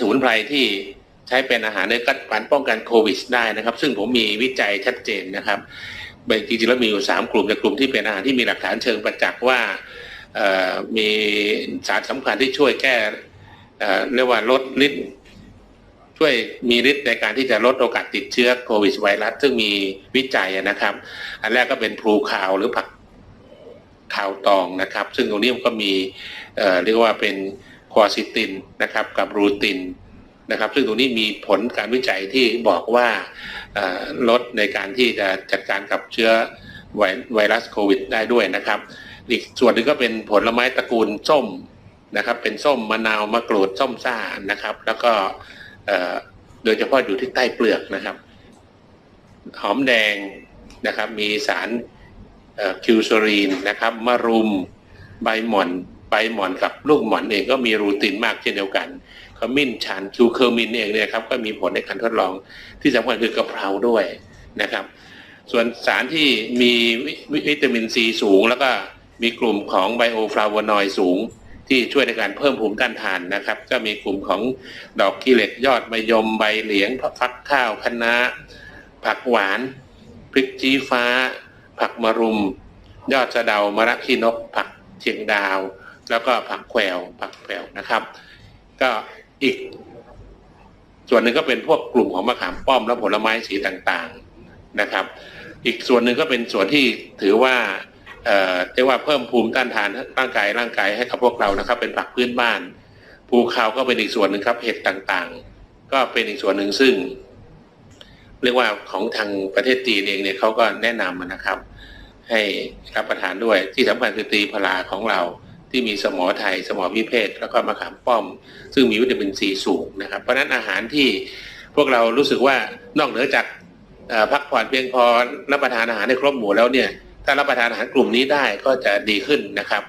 สมุนไพรที่ใช้เป็นอาหารในการป้องกันโควิดได้นะครับ ซึ่งผมมีวิจัยชัดเจนนะครับจริงๆแล้วมีอยู่สามกลุ่มแต่กลุ่มที่เป็นอาหารที่มีหลักฐานเชิงประจักษ์ว่ามีสารสำคัญที่ช่วยแก้เเรียกว่าลดฤทธิ์ช่วยมีฤทธิ์ในการที่จะลดโอกาสติดเชื้อโควิดไวรัสซึ่งมีวิจัยนะครับ อันแรกก็เป็นพลูคาวหรือผักขาวตองนะครับ ซึ่งตรงนี้มันก็มีเเรียกว่าเป็น ควอซิตินนะครับกับรูตินนะครับ ซึ่งตรงนี้มีผลการวิจัยที่บอกว่าลดในการที่จะจัดการกับเชื้อไวไวรัสโควิด ได้ด้วยนะครับ อีกส่วนหนึ่งก็เป็นผลไม้ตระกูลส้มนะครับ เป็นส้มมะนาวมะกรูดส้มซ่านะครับ แล้วก็โดยเฉพาะอยู่ที่ใต้เปลือกนะครับ หอมแดงนะครับ มีสารคิวโซรีนนะครับมะรุมใบหม่อน ใบหมอนกับลูกหมอนเองก็มีรูตินมากเช่นเดียวกันขมิ้นชันคิวเคอร์มินเองเนี่ยครับก็มีผลในการทดลองที่สำคัญคือกระเพราด้วยนะครับ ส่วนสารที่มีวิวตามินซีสูง แล้วก็มีกลุ่มของไบโอฟลาโวนอยด์สูงที่ช่วยในการเพิ่มภูมิต้านทานนะครับ ก็มีกลุ่มของดอกขี้เหล็กยอดมะยมใบเหลียงฟักข้าวคะน้าผักหวานพริกชี้ฟ้า ผักมะรุม ยอดสะเดามะระขี้นกผักเชียงดาว แล้วก็ผักแขวผักแขวนะครับ ก็อีก ส่วนหนึ่งก็เป็นพวกกลุ่มของมะขามป้อมและผลไม้สีต่างๆนะครับ อีกส่วนหนึ่งก็เป็นส่วนที่ถือว่าเอ่อเรียกว่าเพิ่มภูมิต้านทานร่างกายร่างกายให้กับพวกเรานะครับ เป็นผักพื้นบ้านภูเขาก็เป็นอีกส่วนหนึ่งครับเห็ดต่างๆ ก็เป็นอีกส่วนหนึ่งซึ่ง เรียกว่าของทางประเทศจีนเองเนี่ยเขาก็แนะนำนะครับ ให้รับประทานด้วยที่สำคัญคือตีพลาของเรา ที่มีสมอไทย สมอพิเภกแล้วก็มะขามป้อม ซึ่งมีวิตามินซีสูงนะครับ เพราะฉะนั้นอาหารที่พวกเรารู้สึกว่านอกเหนือจากพักผ่อนเพียงพอรับประทานอาหารให้ครบหมู่แล้วเนี่ยถ้ารับประทานอาหารกลุ่มนี้ได้ก็จะดีขึ้นนะครับ